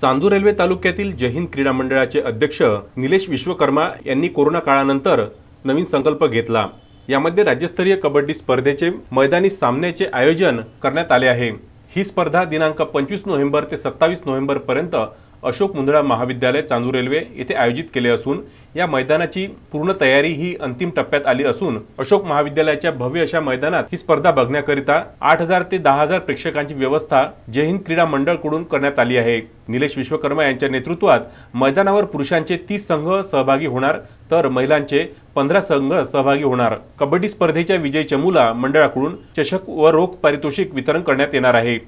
Chandur railway तालुक्यातील जयहिंद क्रीडा मंडळाचे अध्यक्ष निलेश विश्वकर्मा यांनी कोरोना काळानंतर नवीन संकल्प घेतला. यामध्ये राज्यस्तरीय कबड्डी स्पर्धेचे मैदानी सामन्याचे आयोजन करण्यात आले आहे. ही स्पर्धा दिनांक पंचवीस नोव्हेंबर ते सत्तावीस नोव्हेंबरपर्यंत अशोक मुंदडा महाविद्यालय चांदूर रेल्वे येथे आयोजित केले असून या मैदानाची पूर्ण तयारी ही अंतिम टप्प्यात आली असून अशोक महाविद्यालयाच्या भव्य अशा मैदानात ही स्पर्धा बघण्याकरिता आठ हजार ते दहा हजार प्रेक्षकांची व्यवस्था जय हिंद क्रीडा मंडळकडून करण्यात आली आहे. निलेश विश्वकर्मा यांच्या नेतृत्वात मैदानावर पुरुषांचे तीस संघ सहभागी होणार तर महिलांचे पंधरा संघ सहभागी होणार. कबड्डी स्पर्धेच्या विजयी चमूला मंडळाकडून चषक व रोख पारितोषिक वितरण करण्यात येणार आहे.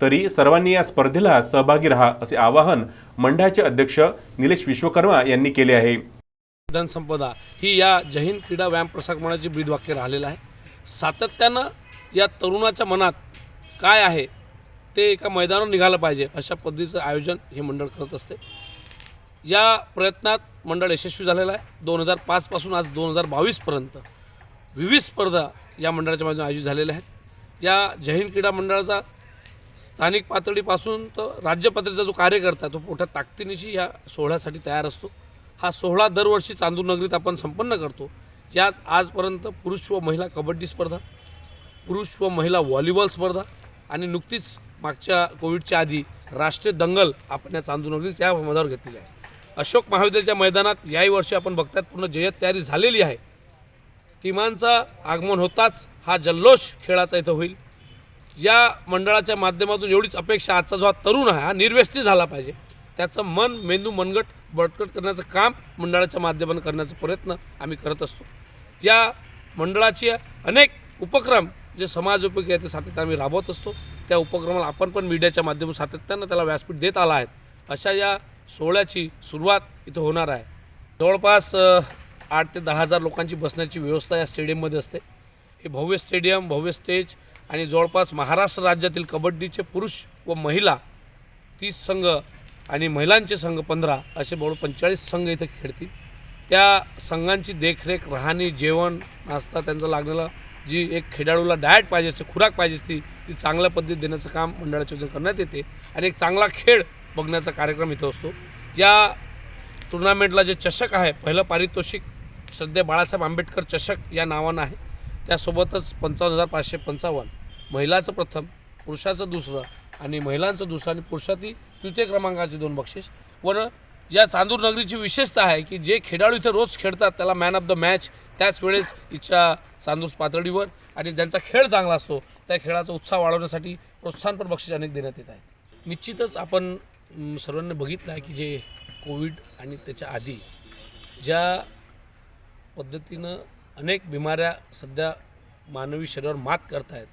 तरी सर्वांनी या स्पर्धेला सहभागी राहा असे आवाहन मंडळाचे अध्यक्ष निलेश विश्वकर्मा यांनी केले आहे. धनसंपदा ही या जहीन क्रीडा व्यायाम प्रसार मंडळाची ब्रीदवाक्य राहिलेलं आहे. सातत्यानं या तरुणाच्या मनात काय आहे ते एका मैदानावर निघालं पाहिजे अशा पद्धतीचं आयोजन हे मंडळ करत असते. या प्रयत्नात मंडळ यशस्वी झालेलं आहे. दोन हजार पाचपासून आज दोन हजार बावीसपर्यंत विविध स्पर्धा या मंडळाच्या माध्यमातून आयोजित झालेल्या आहेत. या जैन क्रीडा मंडळाचा स्थानिक पातळीपासून तर राज्य पातळीचा जो कार्यकर्ता आहे तो मोठ्या ताकदीनिशी या सोहळ्यासाठी तयार असतो. हा सोहळा दरवर्षी चांदूरनगरीत आपण संपन्न करतो. यात आजपर्यंत पुरुष व महिला कबड्डी स्पर्धा पुरुष व महिला व्हॉलीबॉल स्पर्धा आणि नुकतीच मागच्या कोविडच्या आधी राष्ट्रीय दंगल आपण या चांदूरनगरीत या मधावर घेतलेली आहे. अशोक महाविद्यालयाच्या मैदानात याही वर्षी आपण बघतात पूर्ण जय्यत तयारी झालेली आहे. टीमांचं आगमन होताच हा जल्लोष खेळाचा इथं होईल. या मंडळाच्या माध्यमातून एवढीच अपेक्षा आजचा जो हा तरुण आहे हा निर्व्यस्ती झाला पाहिजे. त्याचं मन मेंदू मनगट बळकट करण्याचं काम मंडळाच्या माध्यमातून करण्याचा प्रयत्न आम्ही करत असतो. या मंडळाचे अनेक उपक्रम जे समाज उपयोगी आहे ते सातत्यानं आम्ही राबवत असतो. त्या उपक्रमाला आपण पण मीडियाच्या माध्यमातून सातत्यानं त्याला व्यासपीठ देत आला आहे. अशा या सोहळ्याची सुरुवात इथं होणार आहे. जवळपास आठ ते दहा हजार लोकांची बसण्याची व्यवस्था या स्टेडियममध्ये असते. हे भव्य स्टेडियम भव्य स्टेज आणि जवळपास महाराष्ट्र राज्यातील कबड्डीचे पुरुष व महिला तीस संघ आणि महिलांचे संघ पंधरा असे बरोबर पंचेचाळीस संघ इथं खेळतील. त्या संघांची देखरेख राहणी जेवण नाश्ता त्यांचा लागलेला जी एक खेळाडूला डाएट पाहिजे असते खुराक पाहिजे असते ती चांगल्या पद्धतीत देण्याचं काम मंडळाच्या वतीने करण्यात येते आणि एक चांगला खेळ बघण्याचा कार्यक्रम इथं असतो. या टुर्नामेंटला जे चषक आहे पहिलं पारितोषिक सध्या बाळासाहेब आंबेडकर चषक या नावानं आहे. त्यासोबतच पंचावन्न हजार पाचशे पंचावन्न महिलाचं प्रथम पुरुषाचं दुसरं आणि महिलांचं दुसरं आणि पुरुषातील तृतीय क्रमांकाचे दोन बक्षीस. व या चांदूर नगरीची विशेषता आहे की जे खेळाडू इथे रोज खेळतात त्याला मॅन ऑफ द मॅच त्याच वेळेस इच्छा चांदूर पातळीवर आणि ज्यांचा खेळ चांगला असतो त्या खेळाचा उत्साह वाढवण्यासाठी प्रोत्साहनपर बक्षीस अनेक देण्यात येत आहे. निश्चितच आपण सर्वांनी बघितलं आहे की जे कोविड आणि त्याच्या आधी ज्या पद्धतीनं अनेक बिमाऱ्या सध्या मानवी शरीरावर मात करत आहेत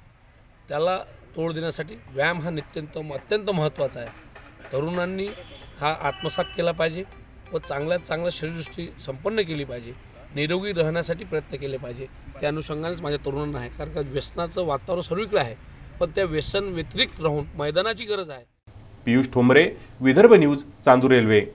त्याला तोड देण्यासाठी व्यायाम हा नित्यंत अत्यंत महत्त्वाचा आहे. तरुणांनी हा आत्मसात केला पाहिजे व चांगल्यात चांगल्या शरीरदृष्टी संपन्न केली पाहिजे. निरोगी राहण्यासाठी प्रयत्न केले पाहिजे. त्या अनुषंगानेच माझ्या तरुणांना आहे. कारण का व्यसनाचं वातावरण सर्वीकडे आहे. पण त्या व्यसन व्यतिरिक्त राहून मैदानाची गरज आहे. Piyush Thombare Vidarbha news Chandur Railway.